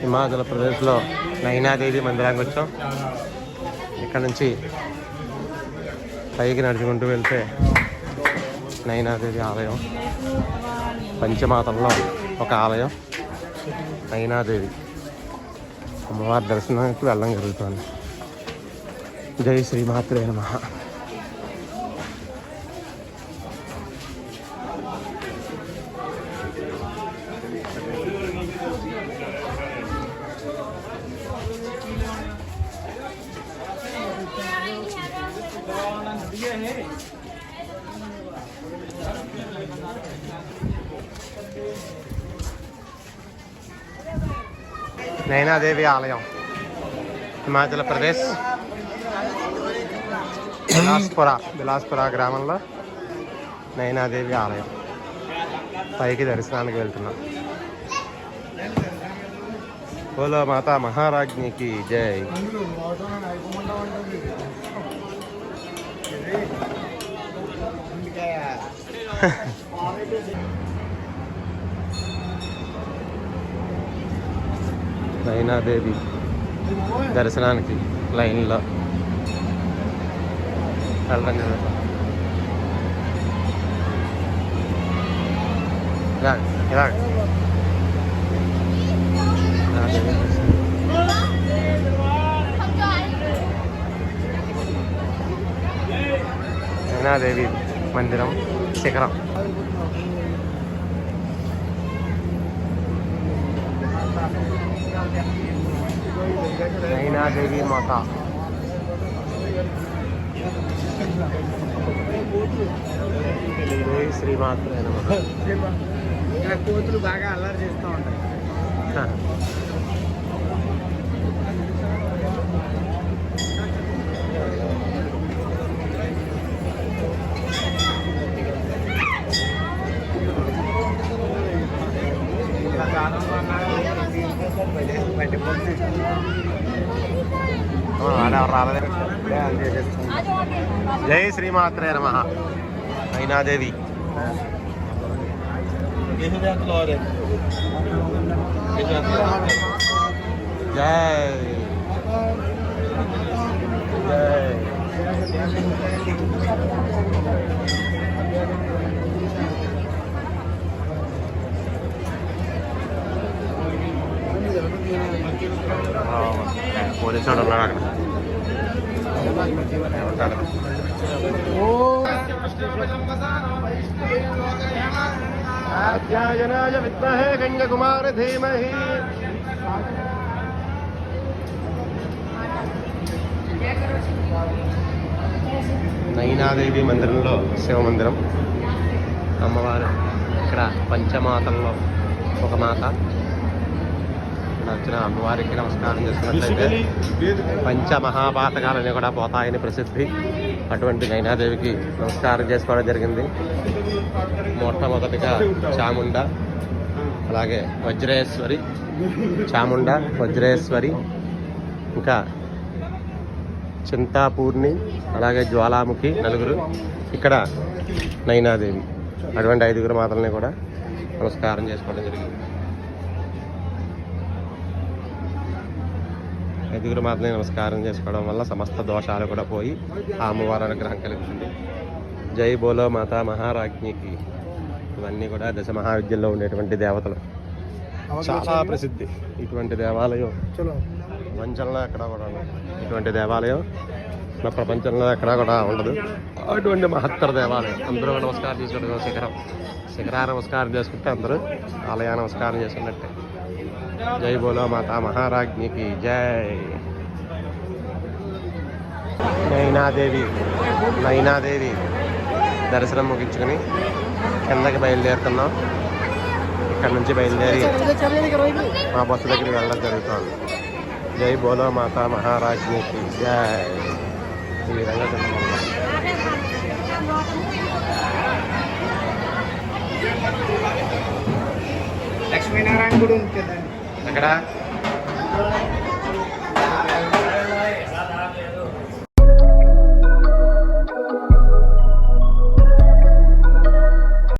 హిమాచల్ ప్రదేశ్లో నైనాదేవి మందిరానికి వచ్చాం. ఇక్కడ నుంచి పైకి నడుచుకుంటూ వెళ్తే నైనాదేవి ఆలయం. పంచమాతంలో ఒక ఆలయం. నైనాదేవి అమ్మవారి దర్శనానికి వెళ్ళడం జరుగుతుంది. జై శ్రీమాత్రే నమ. నైనాదేవి ఆలయం హిమాచల్ ప్రదేశ్ బిలాస్పుర బిలాస్పుర గ్రామంలో నైనాదేవి ఆలయం. పైకి దర్శనానికి వెళ్తున్నాం. బోలో మాతా మహారాజ్ఞికి జై. నైనాదేవి దర్శనానికి లైన్లో వెళ్ళడం జరుగుతుంది ఇలా ఇలా నైనాదేవి దర్శనం. నైనాదేవి మందిరం శిఖరం. నైనాదేవి మాత. శ్రీమాత్రే కోతులు బాగా అల్లరి చేస్తూ ఉంటాయి. జై శ్రీమాత్రే నమ నైనాదేవి జై జై పోలీసు వాడు ఉన్నాడు అక్కడ. కాత్యాయనాయ విద్మహే కన్యకుమార ధీమహి. నైనాదేవి మందిరంలో శివ మందిరం. అమ్మవారు ఇక్కడ పంచమాతల్లో ఒక మాత. ఇక్కడ వచ్చిన అమ్మవారికి నమస్కారం చేసినట్లయితే పంచమహాపాతకాలని కూడా పోతాయని ప్రసిద్ధి. అటువంటి నైనాదేవికి నమస్కారం చేసుకోవడం జరిగింది. మొట్టమొదటిగా చాముండ అలాగే వజ్రేశ్వరి చాముండ వజ్రేశ్వరి ఇంకా చింతాపూర్ణి అలాగే జ్వాలాముఖి నలుగురు ఇక్కడ నైనాదేవి. అటువంటి ఐదుగురు మాతల్ని కూడా నమస్కారం చేసుకోవడం జరిగింది. ఐదుగురు మాత్రమే నమస్కారం చేసుకోవడం వల్ల సమస్త దోషాలు కూడా పోయి ఆ అమ్మవారి అనుగ్రహం కలుగుతుంది జై బోలో మాతా మహారాజ్ఞికి. ఇవన్నీ కూడా దశ మహావిద్యల్లో ఉండేటువంటి దేవతలు. చాలా ప్రసిద్ధి. ఇటువంటి దేవాలయం. చలో. ప్రపంచంలో ఎక్కడ కూడా ఉండదు. ఇటువంటి దేవాలయం మన ప్రపంచంలో ఎక్కడా కూడా ఉండదు. అటువంటి మహత్తర దేవాలయం. అందరూ నమస్కారం చేసుకోవడం శిఖరం. శిఖరా నమస్కారం చేసుకుంటే అందరూ ఆలయ నమస్కారం చేసుకున్నట్టే జై బోలో మాతా మహారాజ్ఞికి జై. నైనాదేవి నైనాదేవి. దర్శనం ముగించుకొని కిందకి బయలుదేరుతున్నాం. ఇక్కడ నుంచి బయలుదేరి మా బస్సు దగ్గరికి వెళ్ళడం జరుగుతుంది. జై బోలో మాతా మహారాజ్ఞికి జై. ఈ విధంగా చెప్పుకుంటాం లక్ష్మీనారాయణ గుడి ఉంటుందండి ఎక్కడ